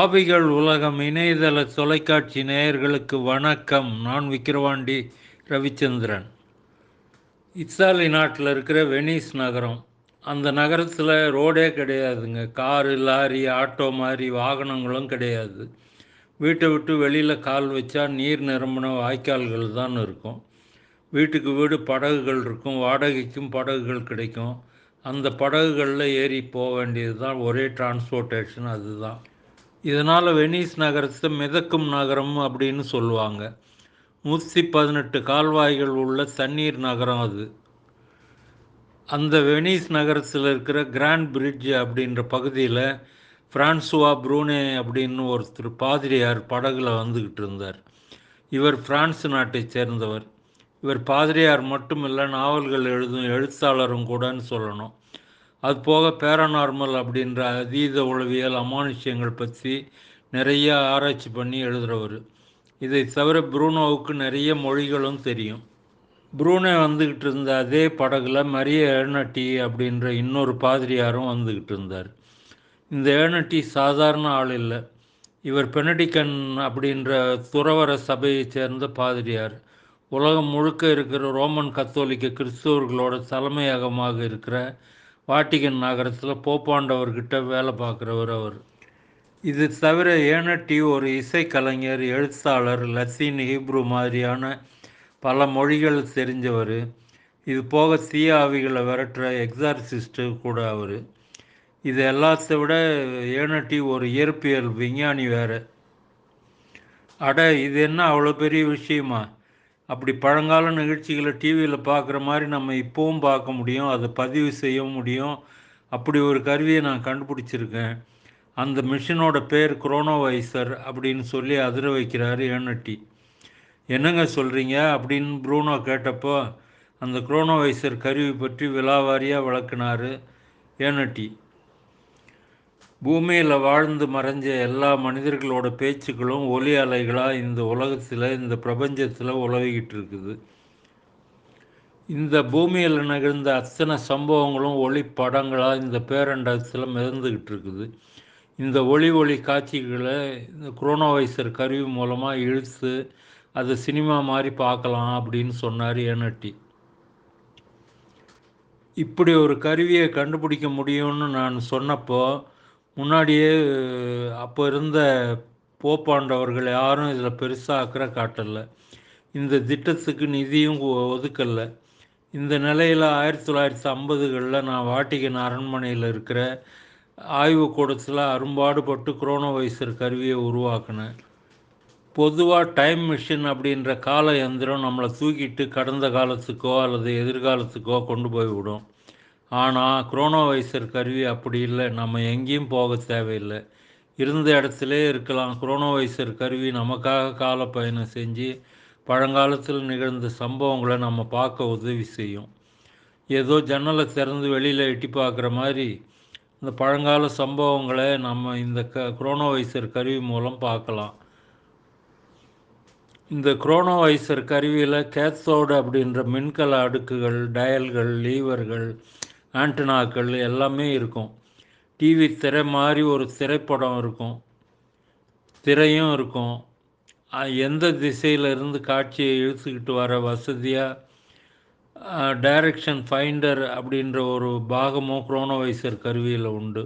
ஆவிகள் உலகம் இணையதள தொலைக்காட்சி நேயர்களுக்கு வணக்கம். நான் விக்கிரவாண்டி ரவிச்சந்திரன். இத்தாலி நாட்டில் இருக்கிற வெனிஸ் நகரம். அந்த நகரத்தில் ரோடே கிடையாதுங்க. காரு லாரி ஆட்டோ மாதிரி வாகனங்களும் கிடையாது. வீட்டை விட்டு வெளியில் கால் வச்சா நீர் நிரம்பின வாய்க்கால்கள் தான் இருக்கும். வீட்டுக்கு வீடு படகுகள் இருக்கும். வாடகைக்கும் படகுகள் கிடைக்கும். அந்த படகுகளில் ஏறி போக வேண்டியது தான் ஒரே டிரான்ஸ்போர்ட்டேஷன் அதுதான். இதனால் வெனிஸ் நகரத்தை மிதக்கும் நகரம் அப்படின்னு சொல்லுவாங்க. நூற்றி பதினெட்டு கால்வாய்கள் உள்ள தண்ணீர் நகரம் அது. அந்த வெனிஸ் நகரத்தில் இருக்கிற கிராண்ட் பிரிட்ஜ் அப்படின்ற பகுதியில் ஃப்ரான்சுவா ப்ரூனே அப்படின்னு ஒருத்தர் பாதிரியார் படகுல வந்துக்கிட்டு இருந்தார். இவர் பிரான்ஸ் நாட்டை சேர்ந்தவர். இவர் பாதிரியார் மட்டும் இல்லை நாவல்கள் எழுதும் எழுத்தாளரும் கூடன்னு சொல்லணும். அது போக பேரநார்மல் அப்படின்ற அதீத உளவியல் அமானுஷ்யங்கள் பற்றி நிறைய ஆராய்ச்சி பண்ணி எழுதுகிறவர் இதை தவிர ப்ரூனோவுக்கு நிறைய மொழிகளும் தெரியும். ப்ரூனே வந்துக்கிட்டு இருந்த அதே படகுல மரிய ஏனட்டி அப்படின்ற இன்னொரு பாதிரியாரும் வந்துக்கிட்டு இருந்தார். இந்த ஏனட்டி சாதாரண ஆள் இல்லை. இவர் பெனடிக்கன் அப்படின்ற துறவர சபையைச் சேர்ந்த பாதிரியார். உலகம் முழுக்க இருக்கிற ரோமன் கத்தோலிக்க கிறிஸ்தவர்களோட தலைமையகமாக இருக்கிற வாட்டிகன் நகரத்தில் போப்பாண்டவர்கிட்ட வேலை பார்க்குறவர் அவர். இது தவிர ஏனட்டி ஒரு இசைக்கலைஞர் எழுத்தாளர் லத்தீன் ஹீப்ரு மாதிரியான பல மொழிகள் தெரிஞ்சவர். இது போக தீயாவிகளை விரட்டுற எக்ஸார்சிஸ்ட்டு கூட அவர். இது எல்லாத்தை விட ஏனட்டி ஒரு இயற்பியல் விஞ்ஞானி வேறு. அட இது என்ன அவ்வளோ பெரிய விஷயமா? அப்படி பழங்கால நிகழ்ச்சிகளை டிவியில் பார்க்குற மாதிரி நம்ம இப்போவும் பார்க்க முடியும். அதை பதிவு செய்ய முடியும். அப்படி ஒரு கருவியை நான் கண்டுபிடிச்சிருக்கேன். அந்த மிஷினோட பேர் குரோனோவைசர் அப்படின்னு சொல்லி அதிர வைக்கிறாரு ஏனட்டி என்னங்க சொல்கிறீங்க அப்படின்னு ப்ரூனோ கேட்டப்போ அந்த குரோனோவைசர் கருவி பற்றி விலாவாரியாக விளக்குனார் ஏனட்டி பூமியில் வாழ்ந்து மறைஞ்ச எல்லா மனிதர்களோட பேச்சுக்களும் ஒலி அலைகளாக இந்த உலகத்தில் இந்த பிரபஞ்சத்தில் உலவிக்கிட்டு இருக்குது. இந்த பூமியில் நிகழ்ந்த அத்தனை சம்பவங்களும் ஒளி படங்களாக இந்த பேரண்டத்தில் மிதந்துக்கிட்டு இருக்குது. இந்த ஒளி ஒளி காட்சிகளை இந்த குரோனோவைசர் கருவி மூலமாக இழுத்து அதை சினிமா மாதிரி பார்க்கலாம் அப்படின்னு சொன்னார் ஏனட்டி. இப்படி ஒரு கருவியை கண்டுபிடிக்க முடியும்னு நான் சொன்னப்போ முன்னாடியே அப்போ இருந்த போப்பாண்டவர்கள் யாரும் இதில் பெருசாக அக்கறை காட்டலை. இந்த திட்டத்துக்கு நிதியும் ஒதுக்கலை. இந்த நிலையில் ஆயிரத்தி தொள்ளாயிரத்தி ஐம்பதுகளில் நான் வாட்டிகன் அரண்மனையில் இருக்கிற ஆய்வுக்கூடத்தில் அரும்பாடுபட்டு குரோனோவைசர் கருவியை உருவாக்கினேன். பொதுவாக டைம் மிஷின் அப்படின்ற கால எந்திரம் நம்மளை தூக்கிட்டு கடந்த காலத்துக்கோ அல்லது எதிர்காலத்துக்கோ கொண்டு போய் விடும். ஆனால் குரோனோவைசர் கருவி அப்படி இல்லை. நம்ம எங்கேயும் போக தேவையில்லை. இருந்த இடத்துல இருக்கலாம். குரோனோவைசர் கருவி நமக்காக கால பயணம் செஞ்சு பழங்காலத்தில் நிகழ்ந்த சம்பவங்களை நம்ம பார்க்க உதவி செய்யும். ஏதோ ஜன்னலை திறந்து வெளியில் எட்டி பார்க்குற மாதிரி இந்த பழங்கால சம்பவங்களை நம்ம இந்த க குரோனோவைசர் கருவி மூலம் பார்க்கலாம். இந்த குரோனோவைசர் கருவியில் கேத்தோடு அப்படின்ற மின்கல அடுக்குகள் டயல்கள் லீவர்கள் ஆண்டனாக்கள் எல்லாமே இருக்கும். டிவி திரை மாதிரி ஒரு திரைப்படம் இருக்கும். திரையும் இருக்கும். எந்த திசையிலிருந்து காட்சியை இழுத்துக்கிட்டு வர வசதியாக டைரக்ஷன் ஃபைண்டர் அப்படின்ற ஒரு பாகமும் குரோனோவைசர் கருவியில் உண்டு.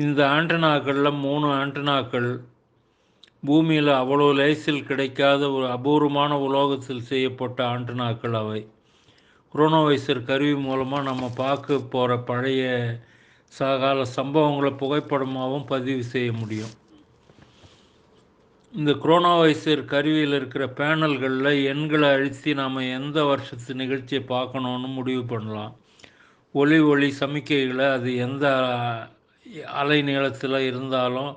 இந்த ஆண்டனாக்களில் மூணு ஆண்டனாக்கள். பூமியில் அவ்வளோ லேசில் கிடைக்காத ஒரு அபூர்வமான உலோகத்தில் செய்யப்பட்ட ஆண்டனாக்கள் அவை. குரோனோவைசர் கருவி மூலமாக நம்ம பார்க்க போகிற பழைய சகால சம்பவங்களை புகைப்படமாகவும் பதிவு செய்ய முடியும். இந்த குரோனோவைசர் கருவியில் இருக்கிற பேனல்களில் எண்களை அழுத்தி நாம் எந்த வருஷத்து நிகழ்ச்சியை பார்க்கணுன்னு முடிவு பண்ணலாம். ஒளி ஒளி சமிக்கைகளை அது எந்த அலை நீளத்தில் இருந்தாலும்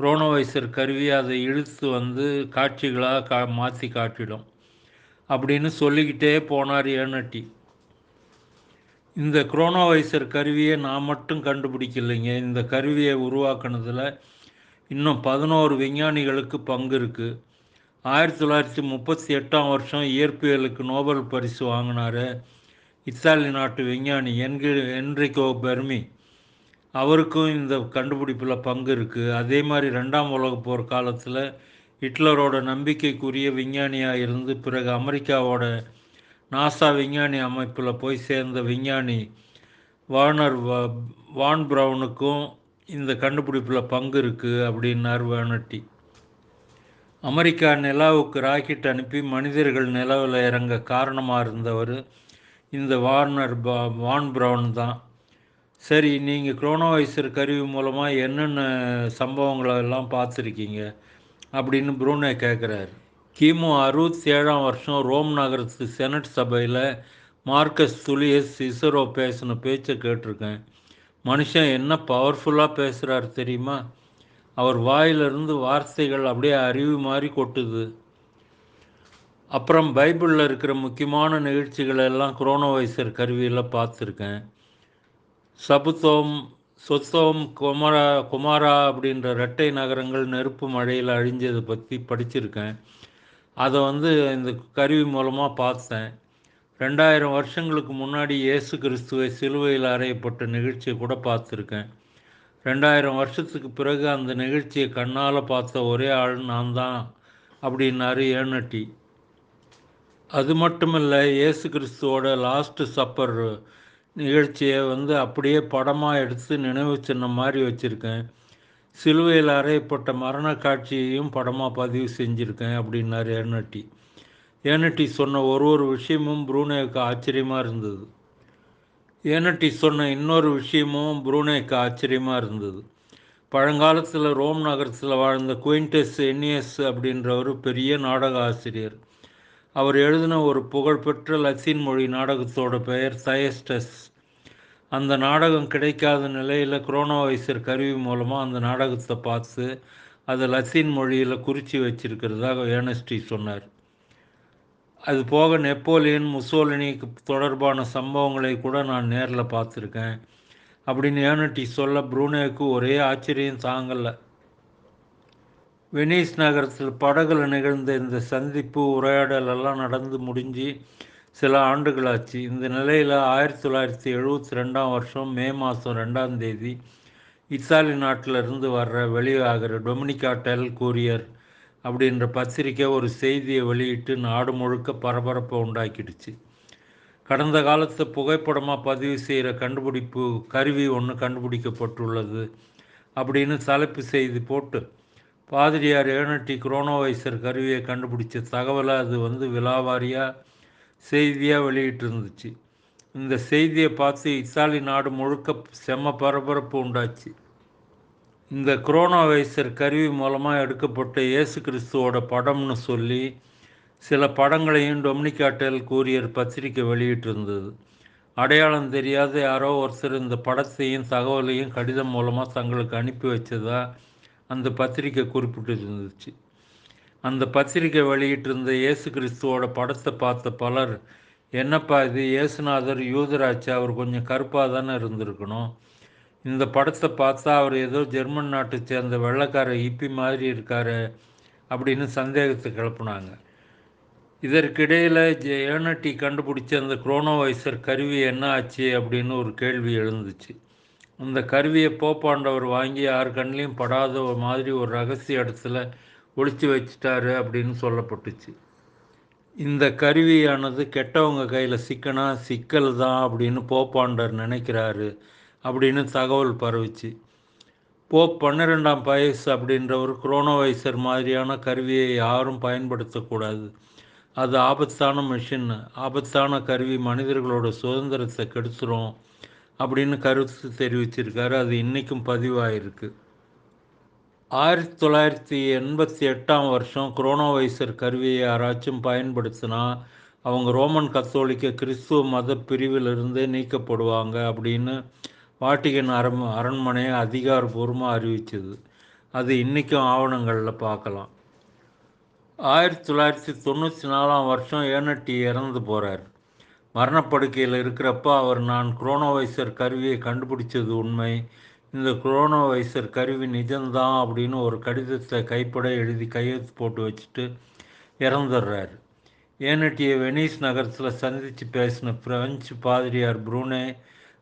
குரோனோவைசர் கருவி அதை இழுத்து வந்து காட்சிகளாக கா மாற்றி காட்டிடும். அப்படின்னு சொல்லிக்கிட்டே போனார் ஏனட்டி. இந்த குரோனோவைசர் கருவியை நான் மட்டும் கண்டுபிடிக்கலைங்க. இந்த கருவியை உருவாக்குனதில் இன்னும் பதினோரு விஞ்ஞானிகளுக்கு பங்கு இருக்குது ஆயிரத்தி தொள்ளாயிரத்தி முப்பத்தி எட்டாம் வருஷம் இயற்பியலுக்கு நோபல் பரிசு வாங்கினார் இத்தாலி நாட்டு விஞ்ஞானி என்கி என்ரிகோ பெர்மி. அவருக்கும் இந்த கண்டுபிடிப்பில் பங்கு இருக்குது அதே மாதிரி ரெண்டாம் உலக போர் காலத்தில் ஹிட்லரோட நம்பிக்கைக்குரிய விஞ்ஞானியாக இருந்து பிறகு அமெரிக்காவோட நாசா விஞ்ஞானி அமைப்பில் போய் சேர்ந்த விஞ்ஞானி வார்னர் வான் ப்ரவுனுக்கும் இந்த கண்டுபிடிப்பில் பங்கு இருக்குது அப்படின்னார் வேனட்டி அமெரிக்கா நிலாவுக்கு ராக்கெட் அனுப்பி மனிதர்கள் நிலவில் இறங்க காரணமாக இருந்தவர் இந்த வார்னர் வான் ப்ரவுன் தான். சரி நீங்கள் குரோனோவைசர் கருவி மூலமாக என்னென்ன சம்பவங்களெல்லாம் பார்த்துருக்கீங்க? அப்படின்னு ப்ரூனே கேட்குறாரு கிமு அறுபத்தி ஏழாம் வருஷம் ரோம் நகரத்து செனட் சபையில் மார்க்கஸ் துலியஸ் சிசரோ பேசின பேச்சை கேட்டிருக்கேன். மனுஷன் என்ன பவர்ஃபுல்லாக பேசுகிறார் தெரியுமா? அவர் வாயிலிருந்து வார்த்தைகள் அப்படியே அறிவு மாதிரி கொட்டுது. அப்புறம் பைபிளில் இருக்கிற முக்கியமான நிகழ்ச்சிகளெல்லாம் குரோனோவைசர் கருவியில் பார்த்துருக்கேன். சபுத்தோம் சொத்தோம் குமாரா குமாரா அப்படின்ற ரெட்டை நகரங்கள் நெருப்பு மழையில் அழிஞ்சதை பற்றி படிச்சிருக்கேன். அதை வந்து இந்த கருவி மூலமாக பார்த்தேன். ரெண்டாயிரம் வருஷங்களுக்கு முன்னாடி இயேசு கிறிஸ்துவை சிலுவையில் அறையப்பட்ட நிகழ்ச்சியை கூட பார்த்துருக்கேன். ரெண்டாயிரம் வருஷத்துக்கு பிறகு அந்த நிகழ்ச்சியை கண்ணால் பார்த்த ஒரே ஆள் நான் தான் அப்படின்னாரு ஏனட்டி அது மட்டும் இல்லை இயேசு கிறிஸ்துவோட லாஸ்ட்டு சப்பர் நிகழ்ச்சியை வந்து அப்படியே படமாக எடுத்து நினைவு சின்னம் மாதிரி வச்சுருக்கேன். சிலுவையில் அறையப்பட்ட மரண காட்சியையும் படமாக பதிவு செஞ்சுருக்கேன் அப்படின்னாரு ஏனட்டி ஏனட்டி சொன்ன ஒரு ஒரு விஷயமும் ப்ரூனேவுக்கு ஆச்சரியமாக இருந்தது. ஏனட்டி சொன்ன இன்னொரு விஷயமும் ப்ரூனேக்கு ஆச்சரியமாக இருந்தது. பழங்காலத்தில் ரோம் நகரத்தில் வாழ்ந்த குயின்டஸ் என்னியஸ் அப்படின்றவர் பெரிய நாடக ஆசிரியர். அவர் எழுதின ஒரு புகழ்பெற்ற லத்தீன் மொழி நாடகத்தோட பெயர் சயஸ்டஸ் அந்த நாடகம் கிடைக்காத நிலையில் குரோனோவைசர் கருவி மூலமாக அந்த நாடகத்தை பார்த்து அதை லத்தீன் மொழியில் குறித்து வச்சிருக்கிறதாக ஏனஸ்டி சொன்னார். அது போக நெப்போலியன் முசோலினிக்கு தொடர்பான சம்பவங்களை கூட நான் நேரில் பார்த்துருக்கேன். அப்படின்னு ஏனட்டி சொல்ல ப்ரூனேவுக்கு ஒரே ஆச்சரியம் தாங்கலை. வெனிஸ் நகரத்தில் படகுல நிகழ்ந்த இந்த சந்திப்பு உரையாடல் எல்லாம் நடந்து முடிஞ்சு சில ஆண்டுகளாச்சு. இந்த நிலையில் ஆயிரத்தி தொள்ளாயிரத்தி எழுபத்தி ரெண்டாம் வருஷம் மே மாதம் ரெண்டாம் தேதி இத்தாலி நாட்டிலிருந்து வர்ற வெளியாகிற டொமினிகா டெல் கூரியர் அப்படின்ற பத்திரிக்கை ஒரு செய்தியை வெளியிட்டு நாடு முழுக்க பரபரப்பை உண்டாக்கிடுச்சு. கடந்த காலத்து புகைப்படமாக பதிவு செய்கிற கண்டுபிடிப்பு கருவி ஒன்று கண்டுபிடிக்கப்பட்டுள்ளது அப்படின்னு தலைப்பு செய்தி போட்டு பாதிரியார் ஏனட்டி குரோனோவைசர் கருவியை கண்டுபிடிச்ச தகவலை அது வந்து விலாவாரியாக செய்தியாக வெளியிட்டு இருந்துச்சு இந்த செய்தியை பார்த்து இத்தாலி நாடு முழுக்க செம்ம பரபரப்பு உண்டாச்சு. இந்த குரோனோவைசர் கருவி மூலமாக எடுக்கப்பட்ட இயேசு கிறிஸ்துவோட படம்னு சொல்லி சில படங்களையும் டொமினிகாட்டல் கூரியர் பத்திரிக்கை வெளியிட்டிருந்தது. அடையாளம் தெரியாத யாரோ ஒருத்தர் இந்த படத்தையும் தகவலையும் கடிதம் மூலமாக தங்களுக்கு அனுப்பி வச்சதா அந்த பத்திரிக்கை குறிப்பிட்டிருந்துச்சு. அந்த பத்திரிக்கை வெளியிட்டிருந்த இயேசு கிறிஸ்துவோட படத்தை பார்த்த பலர் என்னப்பா இது இயேசுநாதர் யூதராச்சு அவர் கொஞ்சம் கருப்பாக தானே இருந்திருக்கணும்? இந்த படத்தை பார்த்தா அவர் ஏதோ ஜெர்மன் நாட்டை சேர்ந்த வெள்ளக்கார இப்பி மாதிரி இருக்கார் அப்படின்னு சந்தேகத்தை கிளப்புனாங்க. இதற்கிடையில் ஏனட்டி கண்டுபிடிச்ச அந்த குரோனோவைசர் கருவி என்ன ஆச்சு? அப்படின்னு ஒரு கேள்வி எழுந்துச்சு. அந்த கருவியை போப்பாண்டவர் வாங்கி யார் கண்ணிலையும் படாத ஒரு மாதிரி ஒரு ரகசிய இடத்துல ஒழிச்சு வச்சிட்டாரு அப்படின்னு சொல்லப்பட்டுச்சு. இந்த கருவியானது கெட்டவங்க கையில் சிக்கனா சிக்கல் தான் அப்படின்னு போப்பாண்டர் நினைக்கிறாரு அப்படின்னு தகவல் பரவிச்சு. போப் பன்னிரெண்டாம் பயஸ் அப்படின்றவர் குரோனோவைசர் மாதிரியான கருவியை யாரும் பயன்படுத்தக்கூடாது அது ஆபத்தான மிஷின் ஆபத்தான கருவி மனிதர்களோட சுதந்திரத்தை கெடுத்துரும். அப்படின்னு கருத்து தெரிவிச்சிருக்காரு அது இன்றைக்கும் பதிவாயிருக்கு. ஆயிரத்தி தொள்ளாயிரத்தி எண்பத்தி எட்டாம் வருஷம் குரோனோவைசர் கருவியை யாராச்சும் பயன்படுத்தினா அவங்க ரோமன் கத்தோலிக்க கிறிஸ்துவ மத பிரிவிலிருந்தே நீக்கப்படுவாங்க அப்படின்னு வாட்டிகன் அரண் அரண்மனை அதிகாரபூர்வமாக அறிவிச்சது. அது இன்றைக்கும் ஆவணங்களில் பார்க்கலாம். ஆயிரத்தி தொள்ளாயிரத்தி தொண்ணூற்றி நாலாம் வருஷம் ஏனட்டி இறந்து போகிறார் மரணப்படுக்கையில் இருக்கிறப்ப அவர் நான் குரோனோவைசர் கருவியை கண்டுபிடிச்சது உண்மை. இந்த குரோனோவைசர் கருவி நிஜம்தான் அப்படின்னு ஒரு கடிதத்தை கைப்பட எழுதி கையெழுத்து போட்டு வச்சுட்டு இறந்துடுறாரு. ஏனட்டியை வெனிஸ் நகரத்தில் சந்தித்து பேசின பிரெஞ்சு பாதிரியார் ப்ரூனே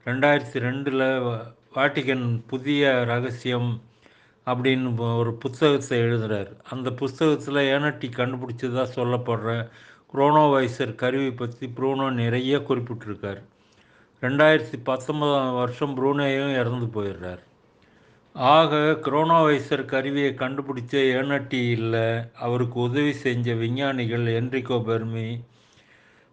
ரெண்டாயிரத்தி ரெண்டில் வாட்டிகன் புதிய ரகசியம் அப்படின்னு ஒரு புத்தகத்தை எழுதுகிறார் அந்த புஸ்தகத்தில் ஏனட்டி கண்டுபிடிச்சதாக சொல்லப்படுற குரோனோவைசர் கருவி பற்றி ப்ரூனோ நிறைய குறிப்பிட்டிருக்கார். ரெண்டாயிரத்தி பத்தொன்பதாம் வருஷம் ப்ரூனேயும் இறந்து போயிடுறார். ஆக குரோனோவைசர் கருவியை கண்டுபிடிச்ச ஏனட்டி இல்லை அவருக்கு உதவி செஞ்ச விஞ்ஞானிகள் என்ரிகோ பெர்மி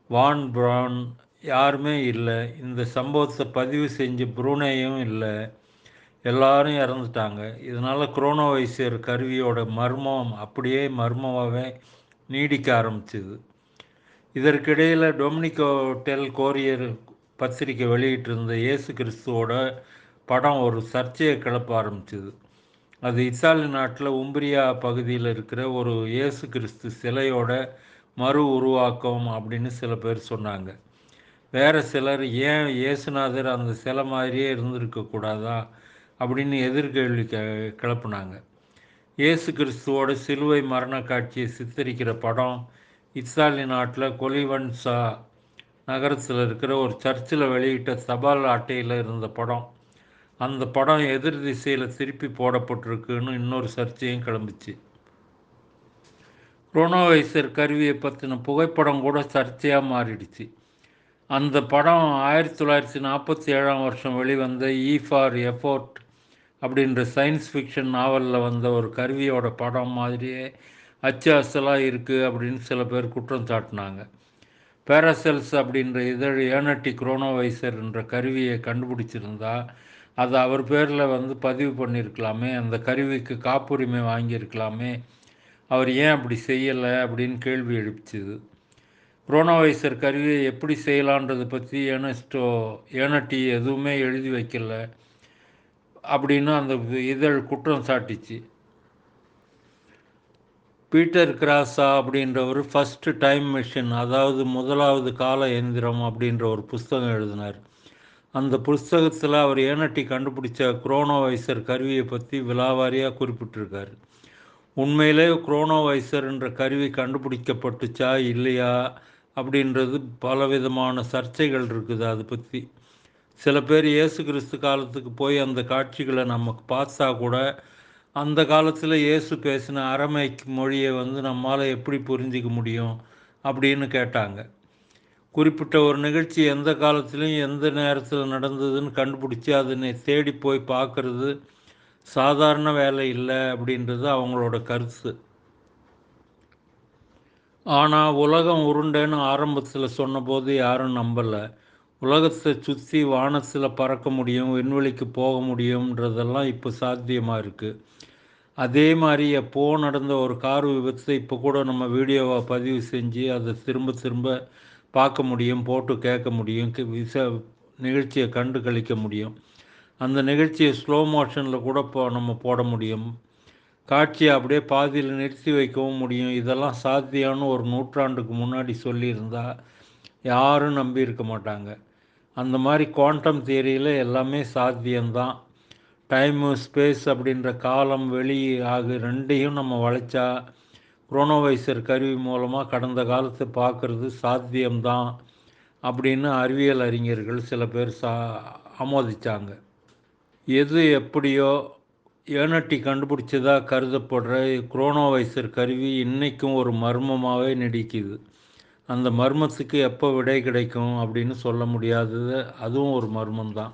வான் ப்ரான் யாருமே இல்லை. இந்த சம்பவத்தை பதிவு செஞ்ச ப்ரூனேயும் இல்லை. எல்லாரும் இறந்துட்டாங்க. இதனால் குரோனோவைசர் கருவியோட மர்மம் அப்படியே மர்மமாகவே நீடிக்க ஆரம்பிச்சுது. இதற்கிடையில் டொமினிகோ டெல் கோரியர் பத்திரிக்கை வெளியிட்டிருந்த இயேசு கிறிஸ்துவோட படம் ஒரு சர்ச்சையை கிளப்ப ஆரம்பிச்சுது. அது இத்தாலி நாட்டில் உம்பிரியா பகுதியில் இருக்கிற ஒரு இயேசு கிறிஸ்து சிலையோட மறு உருவாக்கம் அப்படின்னு சில பேர் சொன்னாங்க. வேறு சிலர் ஏன் இயேசுநாதர் அந்த சிலை மாதிரியே இருந்திருக்கக்கூடாதா அப்படின்னு எதிர்கேள்வி க கிளப்புனாங்க. இயேசு கிறிஸ்துவோட சிலுவை மரண காட்சியை சித்தரிக்கிற படம் இத்தாலி நாட்டில் கொலிவன்சா நகரத்தில் இருக்கிற ஒரு சர்ச்சில் வெளியிட்ட தபால் அட்டையில் இருந்த படம். அந்த படம் எதிர் திசையில் திருப்பி போடப்பட்டிருக்குன்னு இன்னொரு சர்ச்சையும் கிளம்பிச்சு. குரோனோவைசர் கருவியை பற்றின புகைப்படம் கூட சர்ச்சையாக மாறிடுச்சு. அந்த படம் ஆயிரத்தி தொள்ளாயிரத்தி நாற்பத்தி ஏழாம் வருஷம் வெளிவந்த ஈ ஃபார் எஃபோர்ட் அப்படின்ற சயின்ஸ் ஃபிக்ஷன் நாவலில் வந்த ஒரு கருவியோட படம் மாதிரியே அச்சு அசலாக இருக்குது அப்படின்னு சில பேர் குற்றம் சாட்டினாங்க. பேராசெல்ஸ் அப்படின்ற இதழ் ஏனட்டி குரோனோவைசர் என்ற கருவியை கண்டுபிடிச்சிருந்தா அதை அவர் பேரில் வந்து பதிவு பண்ணியிருக்கலாமே அந்த கருவிக்கு காப்புரிமை வாங்கியிருக்கலாமே அவர் ஏன் அப்படி செய்யலை அப்படின்னு கேள்வி எழுப்பிச்சுது. குரோனோவைசர் கருவியை எப்படி செய்யலான்றதை பற்றி ஏனஸ்டோ ஏனட்டி எதுவுமே எழுதி வைக்கல அப்படின்னு அந்த இதழ் குற்றம் சாட்டிச்சு. பீட்டர் கிராஸா அப்படின்றவர் ஃபஸ்ட்டு டைம் மிஷின் அதாவது முதலாவது கால எந்திரம் அப்படின்ற ஒரு புஸ்தகம் எழுதினார். அந்த புஸ்தகத்தில் அவர் ஏனட்டி கண்டுபிடிச்ச குரோனோவைசர் கருவியை பற்றி விலாவாரியாக குறிப்பிட்டிருக்கார். உண்மையிலே குரோனோவைசர் என்ற கருவி கண்டுபிடிக்கப்பட்டுச்சா இல்லையா அப்படின்றது பலவிதமான சர்ச்சைகள் இருக்குது அதை பற்றி சில பேர் இயேசு கிறிஸ்து காலத்துக்கு போய் அந்த காட்சிகளை நமக்கு பார்த்தா கூட அந்த காலத்தில் இயேசு பேசின அரமைக்கு மொழியை வந்து நம்மால் எப்படி புரிஞ்சிக்க முடியும் அப்படின்னு கேட்டாங்க. குறிப்பிட்ட ஒரு நிகழ்ச்சி எந்த காலத்துலேயும் எந்த நேரத்தில் நடந்ததுன்னு கண்டுபிடிச்சி அதனை தேடி போய் பார்க்குறது சாதாரண வேலை இல்லை அப்படின்றது அவங்களோட கருத்து. ஆனால் உலகம் உருண்டைன்னு ஆரம்பத்தில் சொன்னபோது யாரும் நம்பலை. உலகத்தை சுற்றி வானத்தில் பறக்க முடியும் விண்வெளிக்கு போக முடியுன்றதெல்லாம் இப்போ சாத்தியமாக இருக்குது அதே மாதிரி எப்போ நடந்த ஒரு கார் விபத்தை இப்போ கூட நம்ம வீடியோவை பதிவு செஞ்சு அதை திரும்ப திரும்ப பார்க்க முடியும் போட்டு கேட்க முடியும் விச நிகழ்ச்சியை கண்டு கழிக்க முடியும். அந்த நிகழ்ச்சியை ஸ்லோ மோஷனில் கூட இப்போ நம்ம போட முடியும். காட்சியை அப்படியே பாதியில் நிறுத்தி வைக்கவும் முடியும். இதெல்லாம் சாத்தியம்னு ஒரு நூற்றாண்டுக்கு முன்னாடி சொல்லியிருந்தா யாரும் நம்பி இருக்க மாட்டாங்க. அந்த மாதிரி குவாண்டம் தியரியில் எல்லாமே சாத்தியம்தான். டைமு ஸ்பேஸ் அப்படின்ற காலம் வெளி ஆகு ரெண்டையும் நம்ம வளைச்சா குரோனோவைசர் கருவி மூலமாக கடந்த காலத்தை பார்க்குறது சாத்தியம்தான் அப்படின்னு அறிவியல் அறிஞர்கள் சில பேர் சா ஆமோதித்தாங்க எது எப்படியோ ஏனட்டி கண்டுபிடிச்சதாக கருதப்படுற குரோனோவைசர் கருவி இன்றைக்கும் ஒரு மர்மமாகவே நீடிக்குது. அந்த மர்மத்துக்கு எப்போ விடை கிடைக்கும் அப்படின்னு சொல்ல முடியாதது அதுவும் ஒரு மர்மம்தான்.